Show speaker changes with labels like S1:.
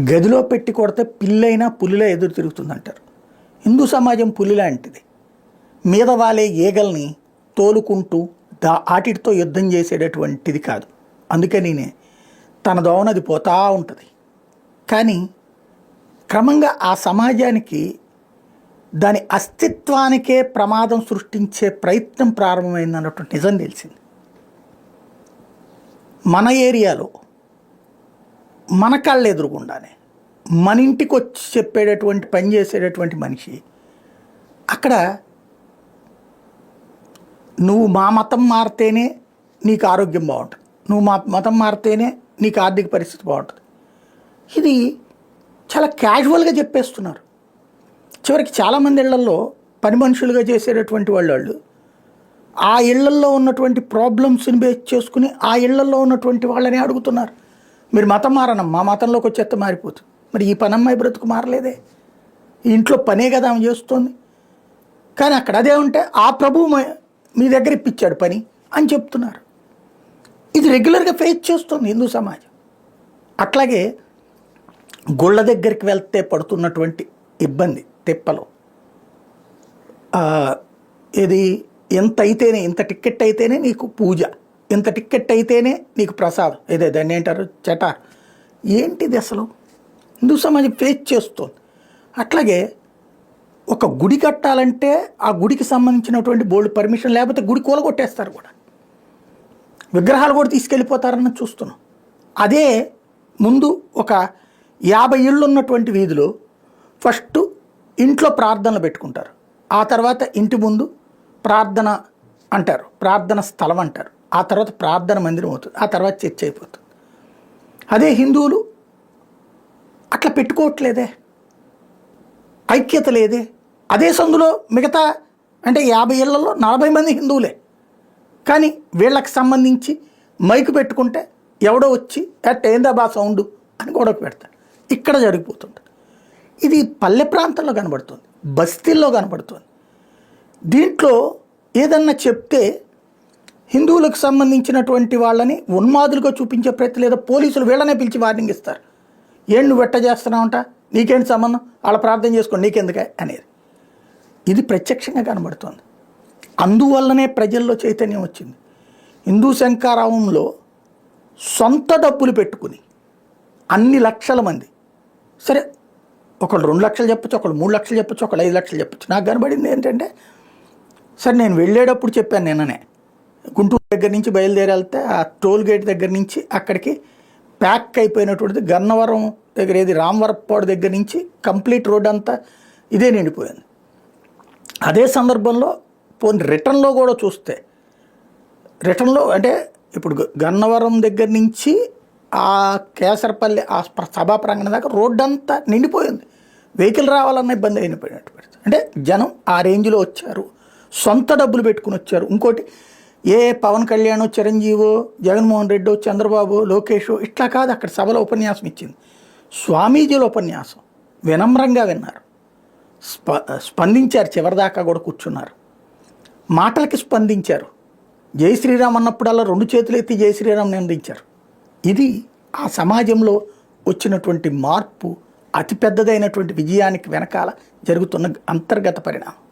S1: గదిలో పెట్టి కొడితే పిల్లైనా పులిలా ఎదురు తిరుగుతుందంటారు. హిందూ సమాజం పులి లాంటిది. మీద వాలే ఈగల్ని తోలుకుంటూ దా ఆటితో యుద్ధం చేసేటటువంటిది కాదు. అందుకనినే తన దోవనది పోతా ఉంటుంది. కానీ క్రమంగా ఆ సమాజానికి దాని అస్తిత్వానికే ప్రమాదం సృష్టించే ప్రయత్నం ప్రారంభమైంది అన్నటువంటి నిజం తెలిసింది. మన ఏరియాలో మన కళ్ళు ఎదురుగుండానే మన ఇంటికి వచ్చి చెప్పేటటువంటి పని చేసేటటువంటి మనిషి అక్కడ నువ్వు మా మతం మారితేనే నీకు ఆరోగ్యం బాగుంటుంది. నువ్వు మా మతం మారితేనే నీకు ఆర్థిక పరిస్థితి బాగుంటుంది. ఇది చాలా క్యాజువల్గా చెప్పేస్తున్నారు. చివరికి చాలామంది ఇళ్ళల్లో పని మనుషులుగా చేసేటటువంటి వాళ్ళు వాళ్ళు ఆ ఇళ్ళల్లో ఉన్నటువంటి ప్రాబ్లమ్స్ని బేస్ చేసుకుని ఆ ఇళ్ళల్లో ఉన్నటువంటి వాళ్ళని అడుగుతున్నారు. మీరు మతం మారనం మా మతంలోకి వచ్చేస్తే మారిపోతుంది. మరి ఈ పనమ్మాయి బ్రతుకు మారలేదే? ఈ ఇంట్లో పనే కదా ఆమె చేస్తుంది? కానీ అక్కడ అదే ఉంటే ఆ ప్రభువు మ- మీ దగ్గర ఇప్పించాడు పని అని చెప్తున్నారు. ఇది రెగ్యులర్గా ఫేస్ చేస్తుంది హిందూ సమాజం. అట్లాగే గుళ్ళ దగ్గరికి వెళ్తే పడుతున్నటువంటి ఇబ్బంది తిప్పలు. ఇది ఎంత అయితేనే ఇంత టికెట్ అయితేనే నీకు పూజ. ఇంత టిక్కెట్ అయితేనే నీకు ప్రసాదం. ఇదే దాన్ని ఏంటారు? చటార్ ఏంటిది అసలు? హిందూ సమాజం ఫేస్ చేస్తుంది. అట్లాగే ఒక గుడి కట్టాలంటే ఆ గుడికి సంబంధించినటువంటి బోల్డ్ పర్మిషన్ లేకపోతే గుడి కూలగొట్టేస్తారు కూడా. విగ్రహాలు కూడా తీసుకెళ్ళిపోతారని చూస్తున్నాం. అదే ముందు ఒక యాభై ఇళ్ళు ఉన్నటువంటి వీధిలో ఫస్ట్ ఇంట్లో ప్రార్థనలు పెట్టుకుంటారు. ఆ తర్వాత ఇంటి ముందు ప్రార్థన అంటారు. ప్రార్థన స్థలం అంటారు. ఆ తర్వాత ప్రార్థన మందిరం అవుతుంది ఆ తర్వాత చర్చ అయిపోతుంది. అదే హిందువులు అట్లా పెట్టుకోవట్లేదే ఐక్యత లేదే. అదే సందులో మిగతా అంటే యాభై ఏళ్ళలో నలభై మంది హిందువులే. కానీ వీళ్ళకి సంబంధించి మైకు పెట్టుకుంటే ఎవడో వచ్చి అట్ ఏందా బా సౌండ్? అని గొడవ పెడతాడు. ఇక్కడ జరిగిపోతుంది. ఇది పల్లె ప్రాంతంలో కనబడుతుంది బస్తీల్లో కనబడుతుంది. దీంట్లో ఏదన్నా చెప్తే హిందువులకు సంబంధించినటువంటి వాళ్ళని ఉన్మాదులుగా చూపించే ప్రయత్నం లేదా పోలీసులు వీళ్ళనే పిలిచి వార్నింగ్ ఇస్తారు. ఏం నువ్వు వెట్ట చేస్తున్నావంట? నీకేంటి సంబంధం? వాళ్ళ ప్రార్థన చేసుకోండి నీకెందుకే? అనేది. ఇది ప్రత్యక్షంగా కనబడుతుంది. అందువల్లనే ప్రజల్లో చైతన్యం వచ్చింది. హిందూ శంకారావంలో సొంత డబ్బులు పెట్టుకుని అన్ని లక్షల మంది సరే ఒకళ్ళు రెండు లక్షలు చెప్పచ్చు ఒకళ్ళు మూడు లక్షలు చెప్పచ్చు ఒకళ్ళు ఐదు లక్షలు చెప్పచ్చు. నాకు కనబడింది ఏంటంటే సరే నేను వెళ్ళేటప్పుడు చెప్పాను నిన్ననే. గుంటూరు దగ్గర నుంచి బయలుదేరి వెళ్తే ఆ టోల్ గేట్ దగ్గర నుంచి అక్కడికి ప్యాక్ అయిపోయినటువంటిది గన్నవరం దగ్గర ఏది రామవరపాడు దగ్గర నుంచి కంప్లీట్ రోడ్ అంతా ఇదే నిండిపోయింది. అదే సందర్భంలో పోనీ రిటర్న్లో కూడా చూస్తే రిటర్న్లో అంటే ఇప్పుడు గన్నవరం దగ్గర నుంచి ఆ కేసరపల్లి ఆ సభా ప్రాంగణం దాకా రోడ్డు అంతా నిండిపోయింది. వెహికల్ రావాలన్న ఇబ్బంది అయినటువంటి అంటే జనం ఆ రేంజ్లో వచ్చారు. సొంత డబ్బులు పెట్టుకుని వచ్చారు. ఇంకోటి ఏ పవన్ కళ్యాణ్ చిరంజీవో జగన్మోహన్ రెడ్డి చంద్రబాబు లోకేష్ ఇట్లా కాదు అక్కడ సభలో ఉపన్యాసం ఇచ్చింది. స్వామీజీల ఉపన్యాసం వినమ్రంగా విన్నారు. స్ప స్పందించారు చివరిదాకా కూడా కూర్చున్నారు. మాటలకి స్పందించారు. జై శ్రీరామ్ అన్నప్పుడల్లా రెండు చేతులు ఎత్తి జై శ్రీరామ్ నిందించారు ఇది ఆ సమాజంలో వచ్చినటువంటి మార్పు అతిపెద్దదైనటువంటి విజయానికి వెనకాల జరుగుతున్న అంతర్గత పరిణామం.